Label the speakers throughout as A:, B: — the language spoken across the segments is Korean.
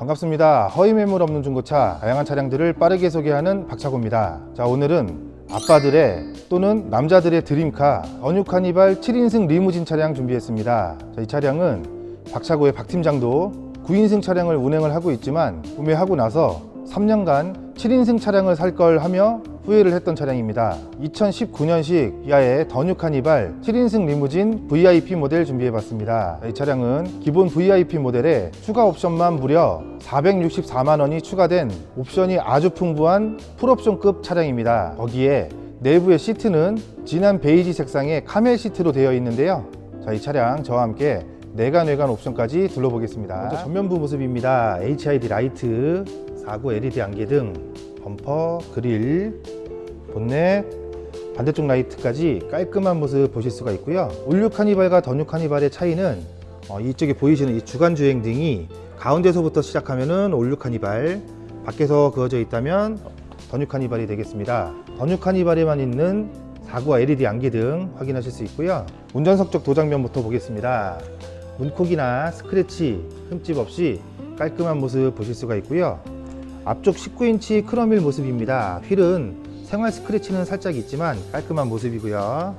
A: 반갑습니다. 허위 매물 없는 중고차 다양한 차량들을 빠르게 소개하는 박차고입니다. 자 오늘은 아빠들의 또는 남자들의 드림카 어뉴 카니발 7인승 리무진 차량 준비했습니다. 자, 이 차량은 박차고의 박 팀장도 9인승 차량을 운행을 하고 있지만 구매하고 나서 3년간 7인승 차량을 살 걸 하며 후회를 했던 차량입니다. 2019년식 기아의 더뉴 카니발 7인승 리무진 VIP 모델 준비해봤습니다. 이 차량은 기본 VIP 모델에 추가 옵션만 무려 464만 원이 추가된 옵션이 아주 풍부한 풀옵션급 차량입니다. 거기에 내부의 시트는 진한 베이지 색상의 카멜 시트로 되어 있는데요. 자, 이 차량 저와 함께 내관 외관 옵션까지 둘러보겠습니다. 먼저 전면부 모습입니다. HID 라이트, 4구 LED 안개 등, 범퍼, 그릴, 본넷, 반대쪽 라이트까지 깔끔한 모습 보실 수가 있고요. 올류 카니발과 더뉴 카니발의 차이는 어, 이쪽에 보이시는 이 주간 주행 등이 가운데서부터 시작하면은 올류 카니발, 밖에서 그어져 있다면 더뉴 카니발이 되겠습니다. 더뉴 카니발에만 있는 4구와 LED 안개 등 확인하실 수 있고요. 운전석 쪽 도장면부터 보겠습니다. 문콕이나 스크래치, 흠집 없이 깔끔한 모습 보실 수가 있고요. 앞쪽 19인치 크롬일 모습입니다. 휠은 생활 스크래치는 살짝 있지만 깔끔한 모습이고요.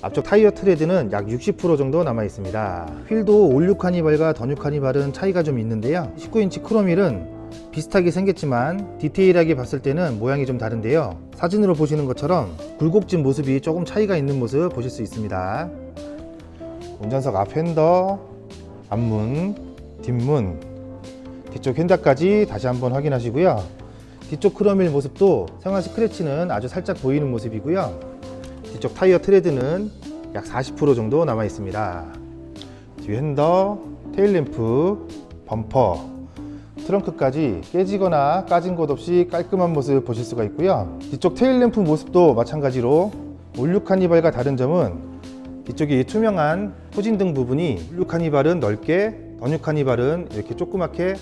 A: 앞쪽 타이어 트레드는 약 60% 정도 남아 있습니다. 휠도 올류 카니발과 더뉴 카니발은 차이가 좀 있는데요. 19인치 크롬휠은 비슷하게 생겼지만 디테일하게 봤을 때는 모양이 좀 다른데요. 사진으로 보시는 것처럼 굴곡진 모습이 조금 차이가 있는 모습 보실 수 있습니다. 운전석 앞 핸더, 앞문, 뒷문, 뒤쪽 핸다까지 다시 한번 확인하시고요. 뒤쪽 크롬일 모습도 생활 스크래치는 아주 살짝 보이는 모습이고요. 뒤쪽 타이어 트레드는 약 40% 정도 남아 있습니다. 뒤 핸더, 테일램프, 범퍼, 트렁크까지 깨지거나 까진 곳 없이 깔끔한 모습 보실 수가 있고요. 뒤쪽 테일램프 모습도 마찬가지로 올류 카니발과 다른 점은 뒤쪽에 이 투명한 후진등 부분이 올류 카니발은 넓게, 더뉴 카니발은 이렇게 조그맣게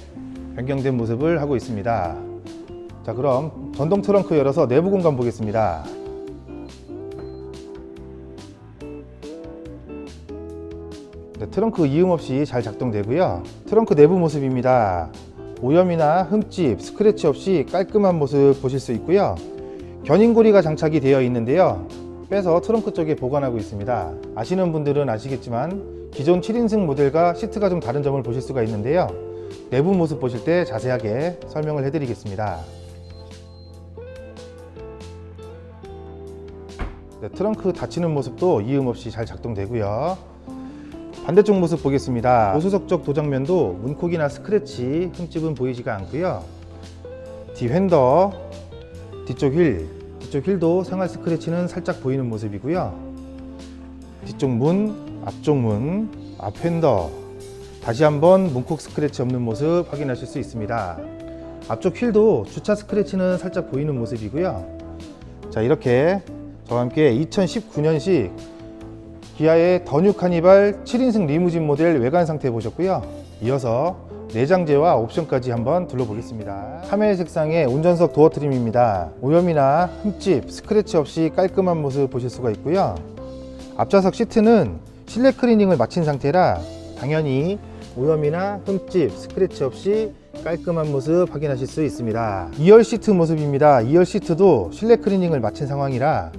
A: 변경된 모습을 하고 있습니다. 자 그럼 전동 트렁크 열어서 내부 공간 보겠습니다. 네, 트렁크 이음 없이 잘 작동되고요. 트렁크 내부 모습입니다. 오염이나 흠집, 스크래치 없이 깔끔한 모습 보실 수 있고요. 견인고리가 장착이 되어 있는데요. 빼서 트렁크 쪽에 보관하고 있습니다. 아시는 분들은 아시겠지만 기존 7인승 모델과 시트가 좀 다른 점을 보실 수가 있는데요. 내부 모습 보실 때 자세하게 설명을 해드리겠습니다. 네, 트렁크 닫히는 모습도 이음 없이 잘 작동되고요. 반대쪽 모습 보겠습니다. 보수석 쪽 도장면도 문콕이나 스크래치, 흠집은 보이지가 않고요. 뒤 핸더, 뒤쪽 휠, 뒤쪽 휠도 생활 스크래치는 살짝 보이는 모습이고요. 뒤쪽 문, 앞쪽 문, 앞 핸더, 다시 한번 문콕 스크래치 없는 모습 확인하실 수 있습니다. 앞쪽 휠도 주차 스크래치는 살짝 보이는 모습이고요. 자, 이렇게 저와 함께 2019년식 기아의 더뉴 카니발 7인승 리무진 모델 외관 상태 보셨고요. 이어서 내장재와 옵션까지 한번 둘러보겠습니다. 카멜 색상의 운전석 도어 트림입니다. 오염이나 흠집, 스크래치 없이 깔끔한 모습 보실 수가 있고요. 앞좌석 시트는 실내 클리닝을 마친 상태라 당연히 오염이나 흠집, 스크래치 없이 깔끔한 모습 확인하실 수 있습니다. 2열 시트 모습입니다. 2열 시트도 실내 클리닝을 마친 상황이라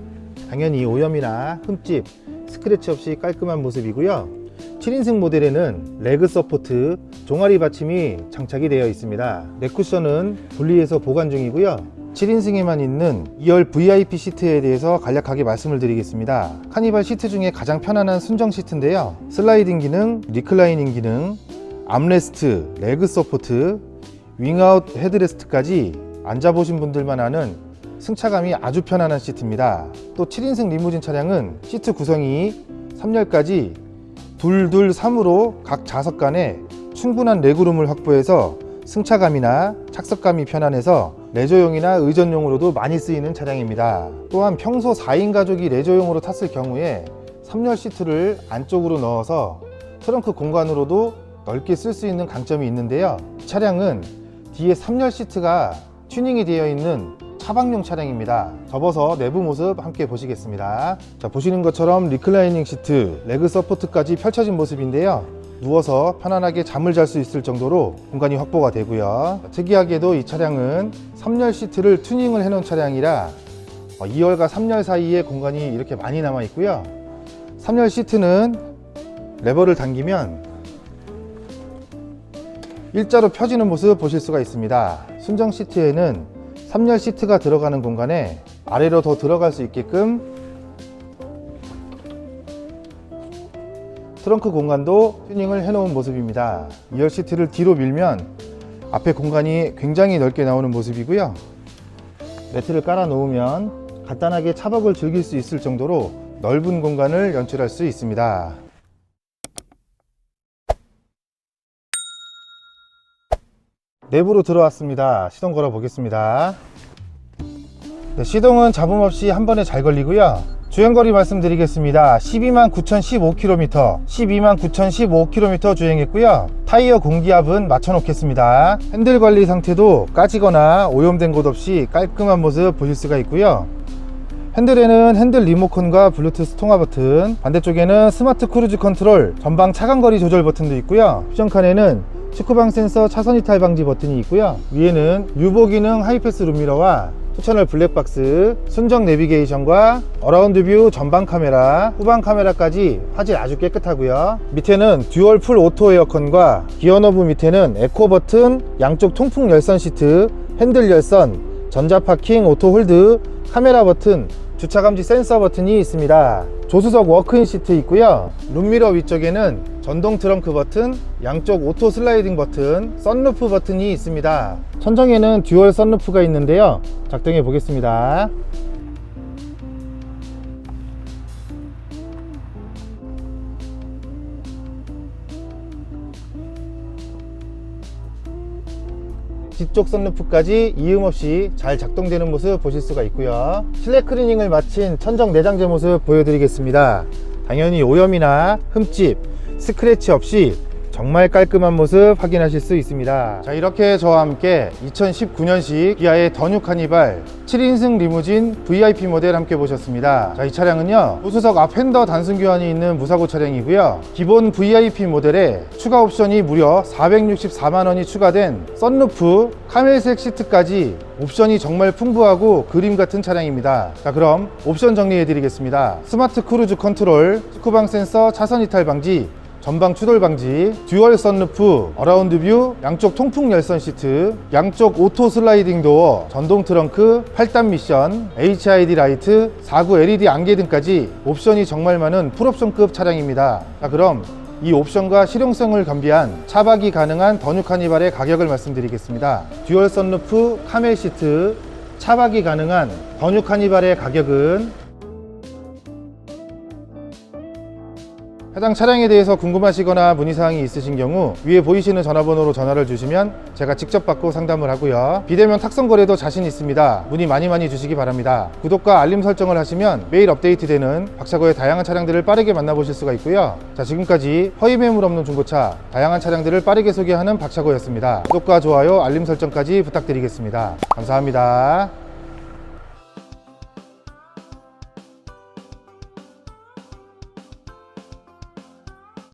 A: 당연히 오염이나 흠집, 스크래치 없이 깔끔한 모습이고요. 7인승 모델에는 레그 서포트 종아리 받침이 장착이 되어 있습니다. 넥쿠션은 분리해서 보관 중이고요. 7인승에만 있는 2열 VIP 시트에 대해서 간략하게 말씀을 드리겠습니다. 카니발 시트 중에 가장 편안한 순정 시트인데요. 슬라이딩 기능, 리클라이닝 기능, 암레스트, 레그 서포트, 윙아웃 헤드레스트까지 앉아보신 분들만 아는 승차감이 아주 편안한 시트입니다. 또 7인승 리무진 차량은 시트 구성이 3열까지 둘둘 3으로 각 좌석 간에 충분한 레그룸을 확보해서 승차감이나 착석감이 편안해서 레저용이나 의전용으로도 많이 쓰이는 차량입니다. 또한 평소 4인 가족이 레저용으로 탔을 경우에 3열 시트를 안쪽으로 넣어서 트렁크 공간으로도 넓게 쓸 수 있는 강점이 있는데요. 이 차량은 뒤에 3열 시트가 튜닝이 되어 있는 차박용 차량입니다. 접어서 내부 모습 함께 보시겠습니다. 자, 보시는 것처럼 리클라이닝 시트, 레그 서포트까지 펼쳐진 모습인데요. 누워서 편안하게 잠을 잘 수 있을 정도로 공간이 확보가 되고요. 특이하게도 이 차량은 3열 시트를 튜닝을 해 놓은 차량이라 2열과 3열 사이에 공간이 이렇게 많이 남아 있고요. 3열 시트는 레버를 당기면 일자로 펴지는 모습 보실 수가 있습니다. 순정 시트에는 3열 시트가 들어가는 공간에 아래로 더 들어갈 수 있게끔 트렁크 공간도 튜닝을 해놓은 모습입니다. 2열 시트를 뒤로 밀면 앞에 공간이 굉장히 넓게 나오는 모습이고요. 매트를 깔아 놓으면 간단하게 차박을 즐길 수 있을 정도로 넓은 공간을 연출할 수 있습니다. 내부로 들어왔습니다. 시동 걸어 보겠습니다. 네, 시동은 잡음 없이 한 번에 잘 걸리고요. 주행거리 말씀드리겠습니다. 12만 9,015km, 12만 9,015km 주행했고요. 타이어 공기압은 맞춰 놓겠습니다. 핸들 관리 상태도 까지거나 오염된 곳 없이 깔끔한 모습 보실 수가 있고요. 핸들에는 핸들 리모컨과 블루투스 통화 버튼, 반대쪽에는 스마트 크루즈 컨트롤, 전방 차간거리 조절 버튼도 있고요. 옵션칸에는 축구방 센서 차선 이탈 방지 버튼이 있고요. 위에는 유보 기능 하이패스 룸미러와 투채널 블랙박스, 순정 내비게이션과 어라운드 뷰 전방 카메라, 후방 카메라까지 화질 아주 깨끗하고요. 밑에는 듀얼 풀 오토 에어컨과 기어 너브 밑에는 에코 버튼, 양쪽 통풍 열선 시트, 핸들 열선, 전자 파킹 오토 홀드, 카메라 버튼, 주차 감지 센서 버튼이 있습니다. 조수석 워크인 시트 있고요. 룸미러 위쪽에는 전동 트렁크 버튼, 양쪽 오토 슬라이딩 버튼, 썬루프 버튼이 있습니다. 천정에는 듀얼 썬루프가 있는데요. 작동해 보겠습니다. 뒤쪽 선루프까지 이음 없이 잘 작동되는 모습 보실 수가 있고요. 실내 클리닝을 마친 천정 내장재 모습 보여드리겠습니다. 당연히 오염이나 흠집 스크래치 없이 정말 깔끔한 모습 확인하실 수 있습니다. 자 이렇게 저와 함께 2019년식 기아의 더뉴 카니발 7인승 리무진 VIP 모델 함께 보셨습니다. 자 이 차량은요 우수석 앞 핸더 단순 교환이 있는 무사고 차량이고요. 기본 VIP 모델에 추가 옵션이 무려 464만원이 추가된 썬루프 카멜색 시트까지 옵션이 정말 풍부하고 그림 같은 차량입니다. 자 그럼 옵션 정리해 드리겠습니다. 스마트 크루즈 컨트롤 스쿠방 센서 차선 이탈 방지 전방 추돌 방지, 듀얼 선루프, 어라운드 뷰, 양쪽 통풍 열선 시트, 양쪽 오토 슬라이딩 도어, 전동 트렁크, 8단 미션, HID 라이트, 4구 LED 안개 등까지 옵션이 정말 많은 풀옵션급 차량입니다. 자, 그럼 이 옵션과 실용성을 겸비한 차박이 가능한 더뉴 카니발의 가격을 말씀드리겠습니다. 듀얼 선루프, 카멜 시트, 차박이 가능한 더뉴 카니발의 가격은 해당 차량에 대해서 궁금하시거나 문의사항이 있으신 경우 위에 보이시는 전화번호로 전화를 주시면 제가 직접 받고 상담을 하고요. 비대면 탁송 거래도 자신 있습니다. 문의 많이 많이 주시기 바랍니다. 구독과 알림 설정을 하시면 매일 업데이트되는 박차고의 다양한 차량들을 빠르게 만나보실 수가 있고요. 자 지금까지 허위 매물 없는 중고차 다양한 차량들을 빠르게 소개하는 박차고였습니다. 구독과 좋아요, 알림 설정까지 부탁드리겠습니다. 감사합니다.